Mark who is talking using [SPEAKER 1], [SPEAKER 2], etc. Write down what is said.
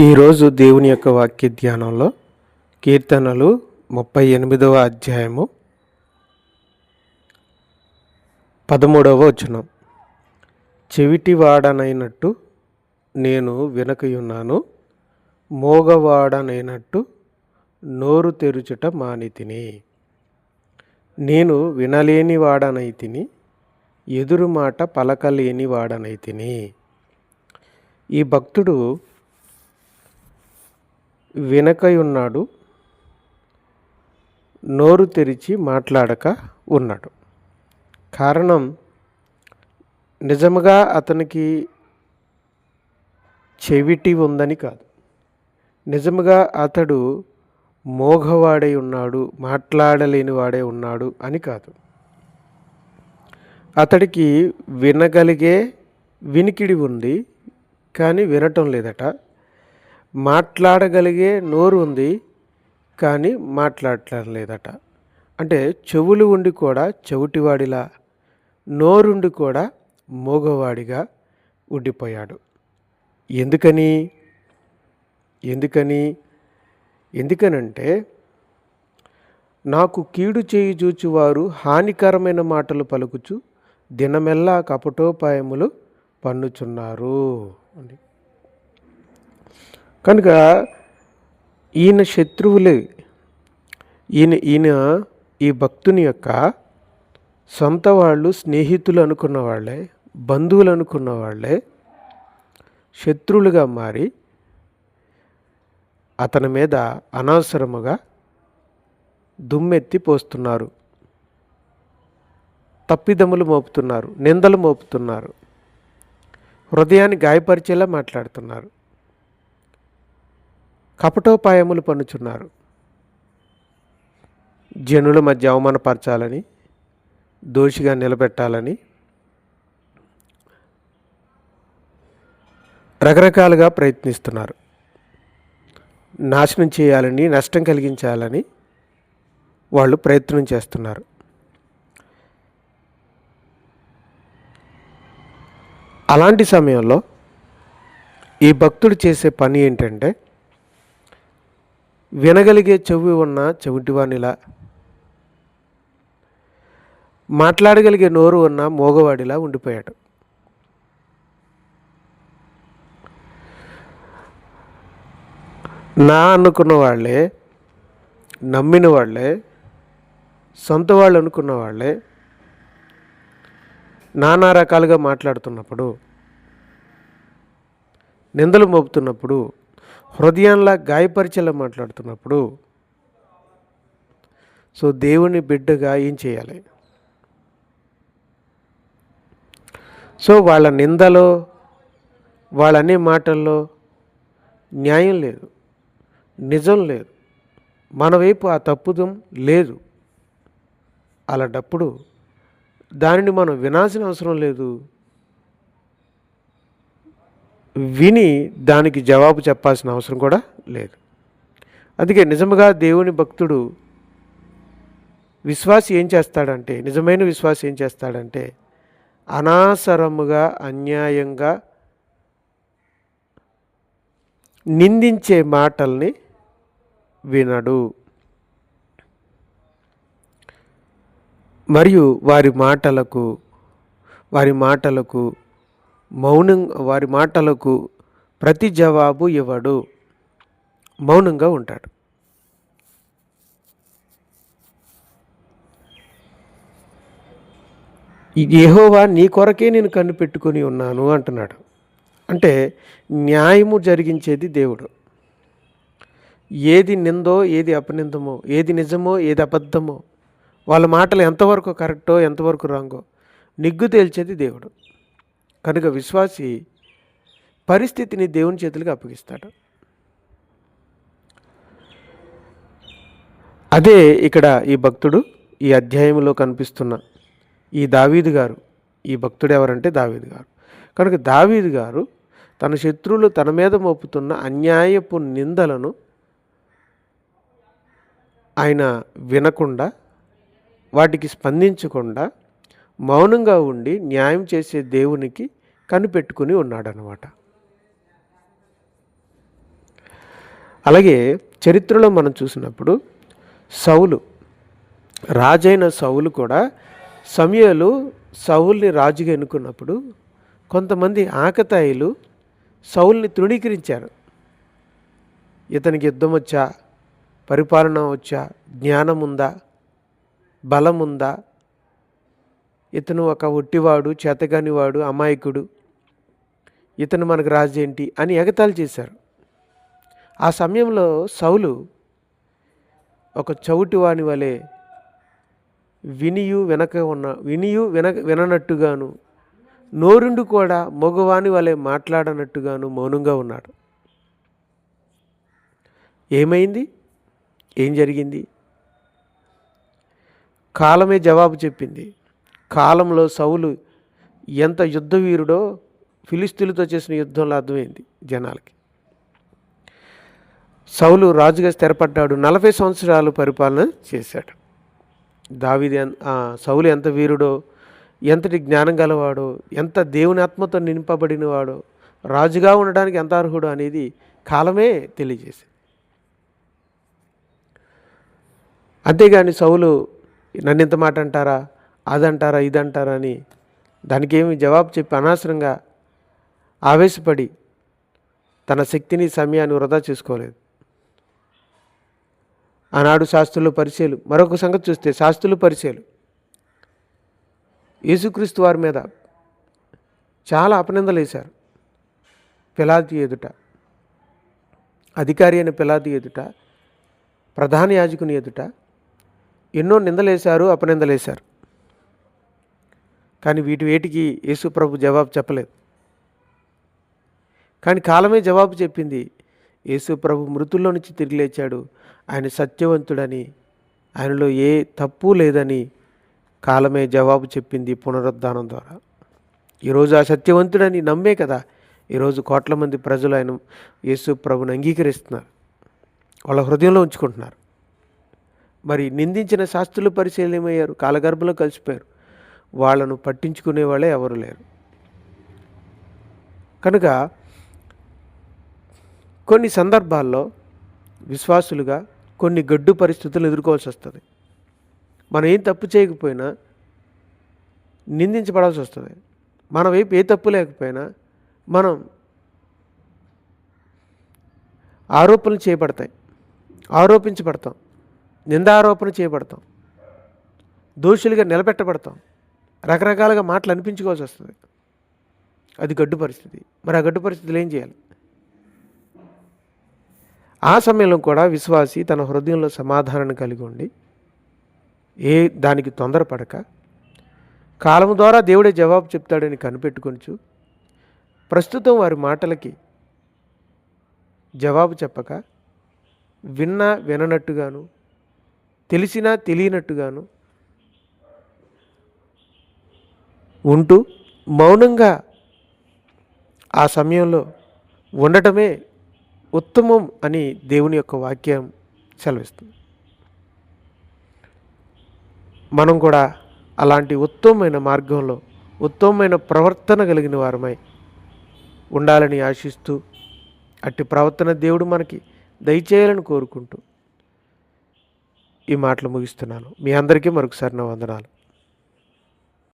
[SPEAKER 1] ఈరోజు దేవుని యొక్క వాక్య ధ్యానంలో కీర్తనలు ముప్పై ఎనిమిదవ అధ్యాయము పదమూడవ వచనం. చెవిటివాడనైనట్టు నేను వినకయున్నాను మోగవాడనైనట్టు నోరు తెరుచుట మానితిని. నేను వినలేని వాడనైతిని ఎదురు మాట పలకలేని వాడనైతిని ఈ భక్తుడు వినకయున్నాడు నోరు తెరిచి మాట్లాడక ఉన్నాడు. కారణం నిజముగా అతనికి చెవిటి ఉందని కాదు. నిజముగా అతడు మోఘవాడై ఉన్నాడు మాట్లాడలేని వాడే ఉన్నాడు అని కాదు. అతడికి వినగలిగే వినికిడి ఉంది కానీ వినటం లేదట. మాట్లాడగలిగే నోరు ఉంది కానీ మాట్లాడటం లేదట అంటే చెవులు ఉండి కూడా చెవిటివాడిలా నోరుండి కూడా మూగవాడిగా ఉండిపోయాడు. ఎందుకని? ఎందుకని? ఎందుకనంటే నాకు కీడు చేయి చూచువారు హానికరమైన మాటలు పలుకుచు దినమెల్లా కపటోపాయములు పన్నుచున్నారు అని కనుక ఈయన శత్రువులే. ఈయన ఈయన ఈ భక్తుని యొక్క సొంత వాళ్ళు స్నేహితులు అనుకున్న వాళ్ళే బంధువులు అనుకున్న వాళ్ళే శత్రువులుగా మారి అతని మీద అనవసరముగా దుమ్మెత్తి పోస్తున్నారు. తప్పిదములు మోపుతున్నారు నిందలు మోపుతున్నారు. హృదయాన్ని గాయపరిచేలా మాట్లాడుతున్నారు. కపటోపాయములు పన్నుచున్నారు. జనుల మధ్య అవమానపరచాలని దోషిగా నిలబెట్టాలని రకరకాలుగా ప్రయత్నిస్తున్నారు. నాశనం చేయాలని నష్టం కలిగించాలని వాళ్ళు ప్రయత్నం చేస్తున్నారు. అలాంటి సమయంలో ఈ భక్తుడు చేసే పని ఏంటంటే వినగలిగే చెవి ఉన్న చెవిటివానిలా మాట్లాడగలిగే నోరు ఉన్న మోగవాడిలా ఉండిపోయాడు. నా అనుకున్న వాళ్ళే నమ్మిన వాళ్ళే సొంత వాళ్ళు అనుకున్న వాళ్ళే నానా రకాలుగా మాట్లాడుతున్నప్పుడు నిందలు మోపుతున్నప్పుడు హృదయంలా గాయపరిచేలా మాట్లాడుతున్నప్పుడు సో దేవుని బిడ్డగా ఏం చేయాలి? సో వాళ్ళ నిందలో వాళ్ళనే మాటల్లో న్యాయం లేదు నిజం లేదు మన వైపు ఆ తప్పుదం లేదు. అలాంటప్పుడు దానిని మనం వినాల్సిన అవసరం లేదు. విని దానికి జవాబు చెప్పాల్సిన అవసరం కూడా లేదు. అందుకే నిజముగా దేవుని భక్తుడు విశ్వాసి ఏం చేస్తాడంటే నిజమైన విశ్వాసి ఏం చేస్తాడంటే అనాసరముగా అన్యాయంగా నిందించే మాటల్ని వినడు. మరియు వారి మాటలకు వారి మాటలకు మౌనం వారి మాటలకు ప్రతి జవాబు ఇవ్వడు. మౌనంగా ఉంటాడు. యెహోవా నీ కొరకే నేను కన్ను పెట్టుకొని ఉన్నాను అంటున్నాడు. అంటే న్యాయము జరిగించేది దేవుడు. ఏది నిందో ఏది అపనిందమో ఏది నిజమో ఏది అబద్ధమో వాళ్ళ మాటలు ఎంతవరకు కరెక్టో ఎంతవరకు రాంగో నిగ్గు తేల్చేది దేవుడు. కనుక విశ్వాసి పరిస్థితిని దేవుని చేతులకు అప్పగిస్తాడు. అదే ఇక్కడ ఈ భక్తుడు ఈ అధ్యాయంలో కనిపిస్తున్న ఈ దావీదు గారు. ఈ భక్తుడు ఎవరంటే దావీదు గారు. కనుక దావీదు గారు తన శత్రువులు తన మీద మోపుతున్న అన్యాయపు నిందలను ఆయన వినకుండా వాటికి స్పందించకుండా మౌనంగా ఉండి న్యాయం చేసే దేవునికి కనిపెట్టుకుని ఉన్నాడనమాట అలాగే చరిత్రలో మనం చూసినప్పుడు సౌలు రాజైన సౌలు కూడా సమయలు సౌల్ని రాజుగా ఎన్నుకున్నప్పుడు కొంతమంది ఆకతాయిలు సౌల్ని తృణీకరించారు. ఇతనికి యుద్ధం వచ్చా? పరిపాలన వచ్చా? జ్ఞానం ఉందా? బలం ఉందా? ఇతను ఒక ఒట్టివాడు చేతగానివాడు అమాయకుడు. ఇతను మనకు రాజు ఏంటి అని ఎగతాళి చేశారు. ఆ సమయంలో సౌలు ఒక చౌటివాని వలె వినియు వెనక ఉన్న వినియు విన విననట్టుగాను నోరుండు కూడా మగవాని వలె మాట్లాడనట్టుగాను మౌనంగా ఉన్నాడు. ఏమైంది? ఏం జరిగింది? కాలమే జవాబు చెప్పింది. కాలంలో సౌలు ఎంత యుద్ధవీరుడో ఫిలిస్తీన్లతో చేసిన యుద్ధంలో అర్థమైంది జనాలకి. సౌలు రాజుగా స్థిరపడ్డాడు. నలభై సంవత్సరాలు పరిపాలన చేశాడు. దావిది సౌలు ఎంత వీరుడో ఎంతటి జ్ఞానం గలవాడో ఎంత దేవుని ఆత్మతో నింపబడినవాడో రాజుగా ఉండడానికి ఎంత అర్హుడు అనేది కాలమే తెలియజేసింది. అంతేగాని సౌలు నన్ను ఇంత మాట అంటారా అదంటారా ఇదంటారా అని దానికేమి జవాబు చెప్పి అనవసరంగా ఆవేశపడి తన శక్తిని సమయాన్ని వృధా చేసుకోలేదు. ఆనాడు శాస్త్రులు పరిచయలు మరొక సంగతి చూస్తే శాస్త్రులు పరిచయలు యేసుక్రీస్తు వారి మీద చాలా అపనిందలు వేశారు. పిలాతి ఎదుట అధికారి అయిన పిలాతి ఎదుట ప్రధాన యాజకుని ఎదుట ఎన్నో నిందలేశారు అపనిందలేశారు కానీ వీటి వేటికి యేసు ప్రభు జవాబు చెప్పలేదు. కానీ కాలమే జవాబు చెప్పింది. యేసు ప్రభు మృతుల్లో నుంచి తిరిగి లేచాడు. ఆయన సత్యవంతుడని ఆయనలో ఏ తప్పు లేదని కాలమే జవాబు చెప్పింది పునరుద్ధానం ద్వారా. ఈరోజు ఆ సత్యవంతుడని నమ్మే కదా ఈరోజు కోట్ల మంది ప్రజలు ఆయన యేసు ప్రభుని అంగీకరిస్తున్నారు. వాళ్ళ హృదయంలో ఉంచుకుంటున్నారు. మరి నిందించిన శాస్త్రులు పరిశీలన ఏమయ్యారు? కాలగర్భంలో కలిసిపోయారు. వాళ్ళను పట్టించుకునే వాళ్ళే ఎవరు లేరు. కనుక కొన్ని సందర్భాల్లో విశ్వాసులుగా కొన్ని గడ్డు పరిస్థితులు ఎదుర్కోవాల్సి వస్తుంది. మనం ఏం తప్పు చేయకపోయినా నిందించబడాల్సి వస్తుంది. మన వైపు ఏ తప్పు లేకపోయినా మనం ఆరోపణలు చేయబడతాయి. ఆరోపించబడతాం. నిందారోపణ చేయబడతాం. దోషులుగా నిలబెట్టబడతాం. రకరకాలుగా మాటలు అనిపించుకోవాల్సి వస్తుంది. అది గడ్డు పరిస్థితి. మరి ఆ గడ్డు పరిస్థితులు ఏం చేయాలి? ఆ సమయంలో కూడా విశ్వాసి తన హృదయంలో సమాధానాన్ని కలిగి ఉండి ఏ దానికి తొందరపడక కాలం ద్వారా దేవుడే జవాబు చెప్తాడని కనిపెట్టుకొనిచు ప్రస్తుతం వారి మాటలకి జవాబు చెప్పక విన్నా విననట్టుగాను తెలిసినా తెలియనట్టుగాను ఉంటూ మౌనంగా ఆ సమయంలో ఉండటమే ఉత్తమం అని దేవుని యొక్క వాక్యం సెలవిస్తుంది. మనం కూడా అలాంటి ఉత్తమమైన మార్గంలో ఉత్తమమైన ప్రవర్తన కలిగిన వారమై ఉండాలని ఆశిస్తూ అట్టి ప్రవర్తన దేవుడు మనకి దయచేయాలని కోరుకుంటూ ఈ మాటలు ముగిస్తున్నాను. మీ అందరికీ మరొకసారి నా వందనాలు.